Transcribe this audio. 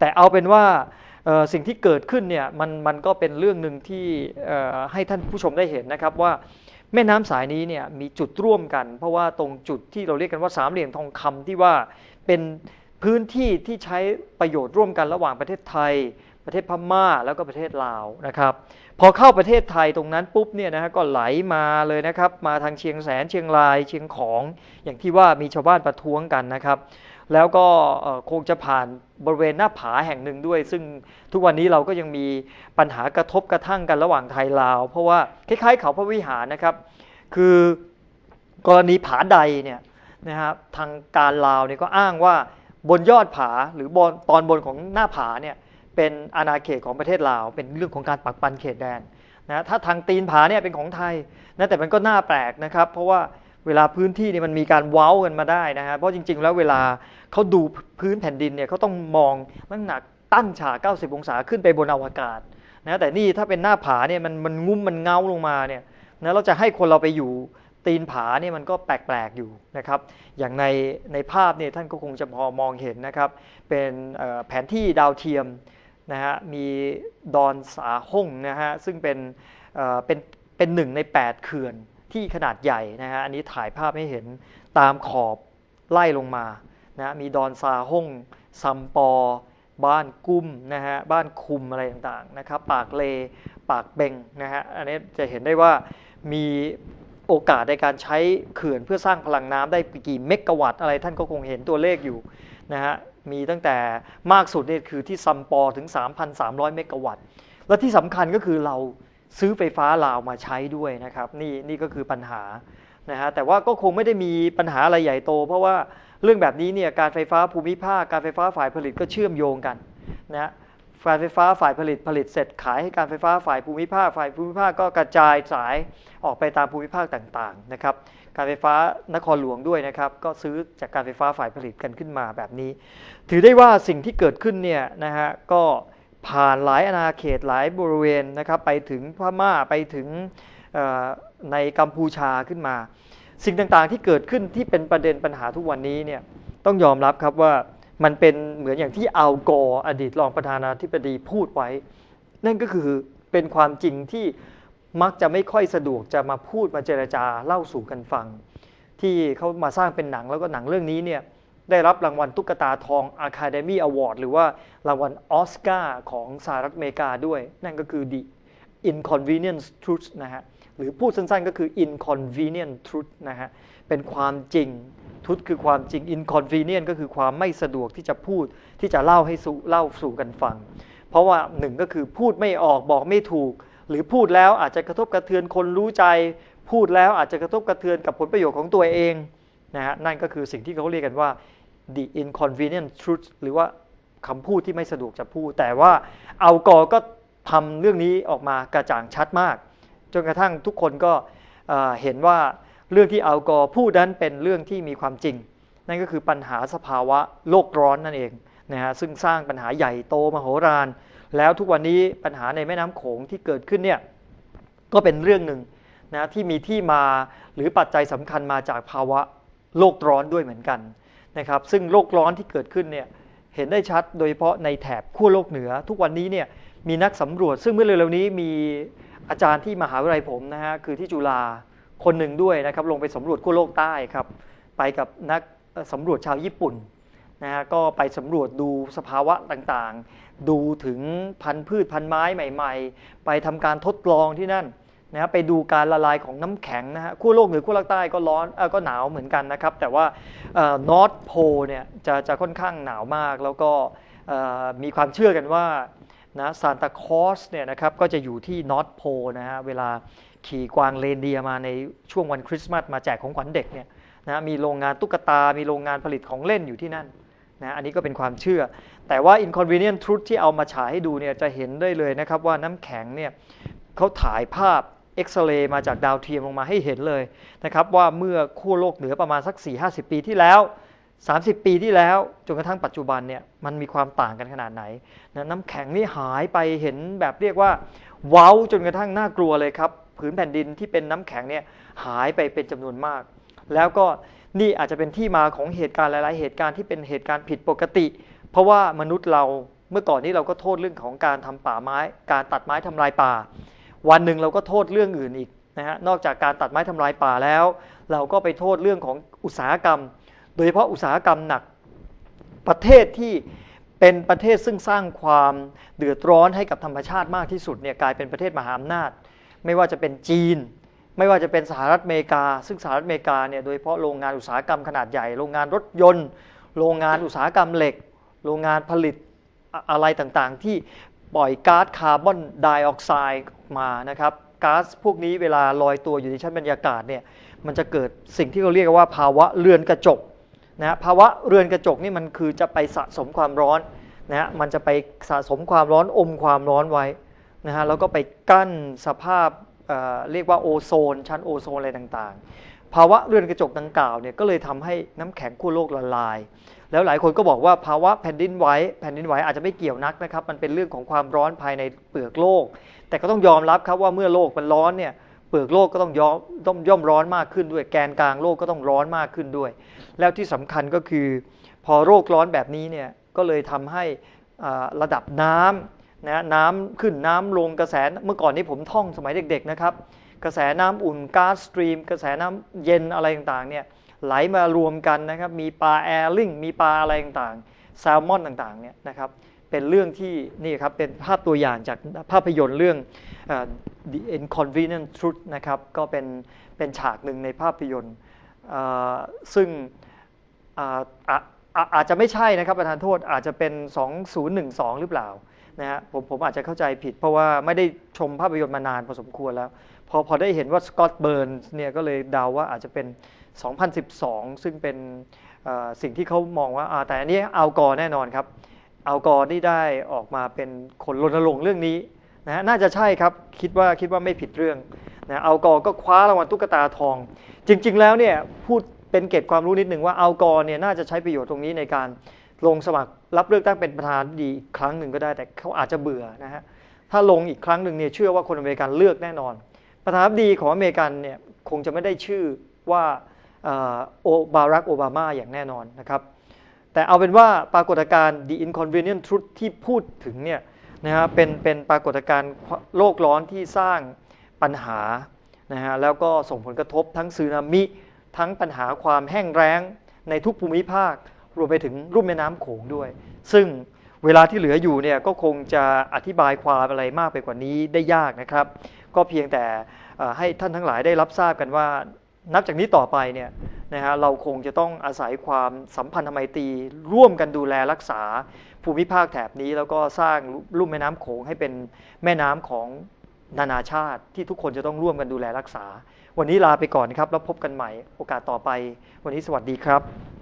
แต่เอาเป็นว่าสิ่งที่เกิดขึ้นเนี่ยมันมันก็เป็นเรื่องหนึ่งที่ให้ท่านผู้ชมได้เห็นนะครับว่าแม่น้ำสายนี้เนี่ยมีจุดร่วมกัน เพราะว่าตรงจุดที่เราเรียกกันว่าสามเหลี่ยมทองคำที่ว่าเป็นพื้นที่ที่ใช้ประโยชน์ร่วมกันระหว่างประเทศไทย ประเทศพม่าแล้วก็ประเทศลาวนะครับพอเข้าประเทศไทยตรงนั้นปุ๊บเนี่ยนะฮะก็ไหลมาเลยนะครับมาทางเชียงแสนเชียงรายเชียงของ อย่างที่ว่ามีชาวบ้านประท้วงกันนะครับ แล้วก็คงจะผ่านบริเวณหน้าผาแห่งหนึ่งด้วย ซึ่งทุกวันนี้เราก็ยังมีปัญหากระทบกระทั่งกันระหว่างไทยลาว เพราะว่าคล้ายๆเขาพระวิหารนะครับ คือกรณีผาใดเนี่ยนะครับทางการลาวเนี่ยก็อ้างว่าบนยอดผาหรือบนตอนบนของหน้าผาเนี่ยเป็นอาณาเขตของประเทศลาว เป็นเรื่องของการปักปันเขตแดนนะถ้าทางตีนผาเนี่ยเป็นของไทยนะแต่มันก็น่าแปลกนะครับ เพราะว่า เวลาพื้นที่นี่มันมีการเว้ากันมาได้นะฮะเพราะจริง ๆ แล้วเวลาเขาดูพื้นแผ่นดินเนี่ยเขาต้องมองลักษณะตั้งฉาก90 องศาขึ้นไปบนอวกาศนะแต่นี่ถ้าเป็นหน้าผาเนี่ยมันมันงุ้มมันเงาลงมาเนี่ยนะเราจะให้คนเราไปอยู่ตีนผาเนี่ยมันก็แปลกๆอยู่นะครับ อย่างในในภาพเนี่ยท่านก็คงจะพอมองเห็นนะครับ เป็นแผนที่ดาวเทียมนะฮะมีดอนสาห้งนะฮะซึ่งเป็นเป็นเป็นหนึ่งใน 8 เขื่อน ที่ขนาดใหญ่นะฮะอันนี้ถ่ายภาพให้เห็นตามขอบไล่ลงมานะมีดอนซาห้งซัมปอ บ้านกุ้มนะฮะบ้านคุมอะไรต่างๆนะครับปากเลปากเบงนะฮะอันนี้จะเห็นได้ว่ามีโอกาสในการใช้เขื่อนเพื่อสร้างพลังน้ำได้กี่เมกะวัตต์อะไรท่านก็คงเห็นตัวเลขอยู่นะฮะมีตั้งแต่มากสุดเนี่ยคือที่ซัมปอถึง 3,300 เมกะวัตต์และที่สำคัญก็คือเรา ซื้อไฟฟ้าลาวมาใช้ด้วยนะครับ นี่นี่ก็คือปัญหานะฮะแต่ว่าก็คงไม่ได้มีปัญหาอะไรใหญ่โต เพราะว่าเรื่องแบบนี้เนี่ยการไฟฟ้าภูมิภาคการไฟฟ้าฝ่ายผลิตก็เชื่อมโยงกันนะการไฟฟ้าฝ่ายผลิตผลิตเสร็จขายให้การไฟฟ้าฝ่ายภูมิภาคฝ่ายภูมิภาคก็กระจายสายออกไปตามภูมิภาคต่างๆนะครับการไฟฟ้านครหลวงด้วยนะครับ ก็ซื้อจากการไฟฟ้าฝ่ายผลิตกันขึ้นมาแบบนี้ ถือได้ว่าสิ่งที่เกิดขึ้นเนี่ยนะฮะก็ ผ่านหลายอาณาเขตหลายบริเวณนะครับไปถึงพม่าไปถึงในกัมพูชาขึ้นมา สิ่งต่างๆที่เกิดขึ้นที่เป็นประเด็นปัญหาทุกวันนี้เนี่ยต้องยอมรับครับว่ามันเป็นเหมือนอย่างที่อัลกอร์อดีตรองประธานาธิบดีพูดไว้ นั่นก็คือเป็นความจริงที่มักจะไม่ค่อยสะดวกจะมาพูดมาเจรจาเล่าสู่กันฟัง ที่เขามาสร้างเป็นหนังแล้วก็หนังเรื่องนี้เนี่ย ได้รับรางวัลตุ๊กตาทอง Academy Award หรือว่ารางวัลออสการ์ของสหรัฐอเมริกาด้วย นั่นก็คือ The Inconvenience Truth นะฮะหรือพูดสั้นๆก็คือ Inconvenient Truth นะฮะเป็นความจริงทุตคือความจริง inconvenient ก็คือความไม่สะดวกที่จะพูดที่จะเล่าให้สู่เล่าสู่กันฟัง เพราะว่าหนึ่งก็คือพูดไม่ออกบอกไม่ถูก หรือพูดแล้วอาจจะกระทบกระเทือนคนรู้ใจ พูดแล้วอาจจะกระทบกระเทือนกับผลประโยชน์ของตัวเองนะฮะนั่นก็คือสิ่งที่เขาเรียกกันว่า the inconvenient truth หรือว่าคำพูดที่ไม่สะดวกจะพูด แต่ว่าเอากอก็ทำเรื่องนี้ออกมากระจ่างชัดมาก จนกระทั่งทุกคนก็เห็นว่าเรื่องที่อัลกอร์พูดนั้นเป็นเรื่องที่มีความจริง นั่นก็คือปัญหาสภาวะโลกร้อนนั่นเองนะฮะซึ่งสร้างปัญหาใหญ่โตมโหฬารแล้วทุกวันนี้ปัญหาในแม่น้ำโขงที่เกิดขึ้นเนี่ยก็เป็นเรื่องหนึ่งนะที่มีที่มาหรือปัจจัยสำคัญมาจากภาวะโลกร้อนด้วยเหมือนกัน นะครับซึ่งโลกร้อนที่เกิดขึ้นเนี่ยเห็นได้ชัดโดยเฉพาะในแถบขั้วโลกเหนือ ทุกวันนี้เนี่ยมีนักสำรวจ ซึ่งเมื่อเร็วๆนี้มีอาจารย์ที่มหาวิทยาลัยผมนะฮะคือที่จุฬาคนหนึ่งด้วยนะครับลงไปสำรวจขั้วโลกใต้ครับไปกับนักสำรวจชาวญี่ปุ่นนะฮะก็ไปสำรวจดูสภาวะต่างๆ ดูถึงพันธุ์พืชพันธุ์ไม้ใหม่ ๆ ไปทำการทดลองที่นั่น นะไปดูการละลายของน้ำแข็งนะฮะขั้วโลกเหนือขั้วโลกใต้ก็ร้อนอก็หนาวเหมือนกันนะครับ แต่ว่านอร์ทโพเนี่ยจะจะค่อนข้างหนาวมาก แล้วก็มีความเชื่อกันว่านะซานตาคอสเนี่ยนะครับก็จะอยู่ที่นอร์ทโพนะฮะเวลาขี่กวางเลนเดียมาในช่วงวันคริสต์มาสมาแจกของขวัญเด็กเนี่ยนะมีโรงงานตุ๊กตา มีโรงงานผลิตของเล่นอยู่ที่นั่นนะอันนี้ก็เป็นความเชื่อ แต่ว่า inconvenient truth ที่เอามาฉายให้ดูเนี่ยจะเห็นได้เลยนะครับว่าน้ำแข็งเนี่ยเขาถ่ายภาพ อ็กซเรย์มาจากดาวเทียมลงมาให้เห็นเลยนะครับว่าเมื่อขั้วโลกเหนือประมาณสัก 4-50 ปีที่แล้ว 30 ปีที่แล้วจนกระทั่งปัจจุบันเนี่ยมันมีความต่างกันขนาดไหนนะน้ำแข็งนี่หายไปเห็นแบบเรียกว่าเว้าจนกระทั่งน่ากลัวเลยครับผืนแผ่นดินที่เป็นน้ำแข็งเนี่ยหายไปเป็นจำนวนมาก แล้วก็นี่อาจจะเป็นที่มาของเหตุการณ์หลาย ๆ เหตุการณ์ที่เป็นเหตุการณ์ผิดปกติ เพราะว่ามนุษย์เราเมื่อก่อนนี้เราก็โทษเรื่องของการทำป่าไม้ การตัดไม้ทำลายป่า วันหนึ่งเราก็โทษเรื่องอื่นอีกนะฮะนอกจากการตัดไม้ทำลายป่าแล้ว เราก็ไปโทษเรื่องของอุตสาหกรรม โดยเฉพาะอุตสาหกรรมหนักประเทศที่เป็นประเทศซึ่งสร้างความเดือดร้อนให้กับธรรมชาติมากที่สุดเนี่ยกลายเป็นประเทศมหาอำนาจ ไม่ว่าจะเป็นจีน ไม่ว่าจะเป็นสหรัฐอเมริกา ซึ่งสหรัฐอเมริกาเนี่ยโดยเฉพาะโรงงานอุตสาหกรรมขนาดใหญ่ โรงงานรถยนต์ โรงงานอุตสาหกรรมเหล็ก โรงงานผลิตอะอะไรต่างๆ ที่ ปล่อยก๊าซคาร์บอนไดออกไซด์มานะครับก๊าซพวกนี้เวลาลอยตัวอยู่ในชั้นบรรยากาศเนี่ยมันจะเกิดสิ่งที่เราเรียกว่าภาวะเรือนกระจกนะฮะภาวะเรือนกระจกนี่มันคือจะไปสะสมความร้อนนะฮะมันจะไปสะสมความร้อนอมความร้อนไว้นะฮะแล้วก็ไปกั้นสภาพเอ่อเรียกว่าโอโซน ชั้นโอโซนอะไรต่างๆ ภาวะเรือนกระจกดังกล่าวเนี่ยก็เลยทำให้น้ำแข็งขั้วโลกละลาย แล้วหลายคนก็บอกว่าภาวะแผ่นดินไหวแผ่นดินไหวอาจจะไม่เกี่ยวนักนะครับ มันเป็นเรื่องของความร้อนภายในเปลือกโลก แต่ก็ต้องยอมรับครับว่าเมื่อโลกมันร้อนเนี่ยเปลือกโลกก็ต้องยอมต้องย่อมร้อนมากขึ้นด้วย แกนกลางโลกก็ต้องร้อนมากขึ้นด้วย แล้วที่สำคัญก็คือ พอโรคร้อนแบบนี้เนี่ยก็เลยทำให้ระดับน้ำนะน้ำขึ้นน้ำลงกระแสเมื่อก่อนนี้ผมท่องสมัยเด็กๆนะครับ กระแสน้ำอุ่นก๊าซสตรีม กระแสน้ำเย็นอะไรต่างๆเนี่ย ไหลมารวมกันนะครับ มีปลาแอร์ลิงมีปลาอะไรต่างๆแซลมอนต่างๆเนี่ยนะครับเป็นเรื่องที่นี่ครับเป็นภาพตัวอย่างจากภาพยนตร์เรื่อง The Inconvenient Truth นะครับก็เป็นเป็นฉากหนึ่งในภาพยนตร์ซึ่งอ่าอะอะอาจจะไม่ใช่นะครับประธานโทษอาจจะเป็น 2012 หรือเปล่า นะฮะผมผมอาจจะเข้าใจผิด เพราะว่าไม่ได้ชมภาพยนตร์มานานพอสมควรแล้ว พอพอได้เห็นว่าสกอตเบิร์นเนี่ยก็เลยเดาว่าอาจจะเป็น 2012 ซึ่งเป็นสิ่งที่เขามองว่าแต่อันนี้เอากอร์แน่นอนครับเอากอร์นี่ได้ออกมาเป็นคนรณรงค์เรื่องนี้นะฮะน่าจะใช่ครับคิดว่าคิดว่าไม่ผิดเรื่องนะเอากอร์ก็คว้ารางวัลตุ๊กตาทอง จริง ๆ แล้วเนี่ยพูดเป็นเกร็ดความรู้นิดหนึ่งว่าเอากอร์เนี่ยน่าจะใช้ประโยชน์ตรงนี้ในการ ลงสมัครรับเลือกตั้งเป็นประธานดีอีกครั้งหนึ่งก็ได้แต่เขาอาจจะเบื่อนะฮะถ้าลงอีกครั้งหนึ่งเนี่ยเชื่อว่าคนอเมริกันเลือกแน่นอน ประธานดีของอเมริกันเนี่ยคงจะไม่ได้ชื่อว่าอ่อโอบารักโอบามาอย่างแน่นอนนะครับแต่เอาเป็นว่าปรากฏการณ์ the inconvenient truth ที่พูดถึงเนี่ยนะฮะเป็นเป็นปรากฏการณ์โลกร้อนที่สร้างปัญหานะฮะแล้วก็ส่งผลกระทบทั้งสึนามิ ทั้งปัญหาความแห้งแล้งในทุกภูมิภาค รวมไปถึงรุ่มแม่น้ำโขงด้วย ซึ่งเวลาที่เหลืออยู่เนี่ยก็คงจะอธิบายความอะไรมากไปกว่านี้ได้ยากนะครับ ก็เพียงแต่ให้ท่านทั้งหลายได้รับทราบกันว่า นับจากนี้ต่อไปเนี่ยนะฮะเราคงจะต้องอาศัยความสัมพันธไมตรีร่วมกันดูแลรักษาภูมิภาคแถบนี้ แล้วก็สร้างลุ่มแม่น้ำโขงให้เป็นแม่น้ำของนานาชาติที่ทุกคนจะต้องร่วมกันดูแลรักษา วันนี้ลาไปก่อนครับ แล้วพบกันใหม่โอกาสต่อไป วันนี้สวัสดีครับ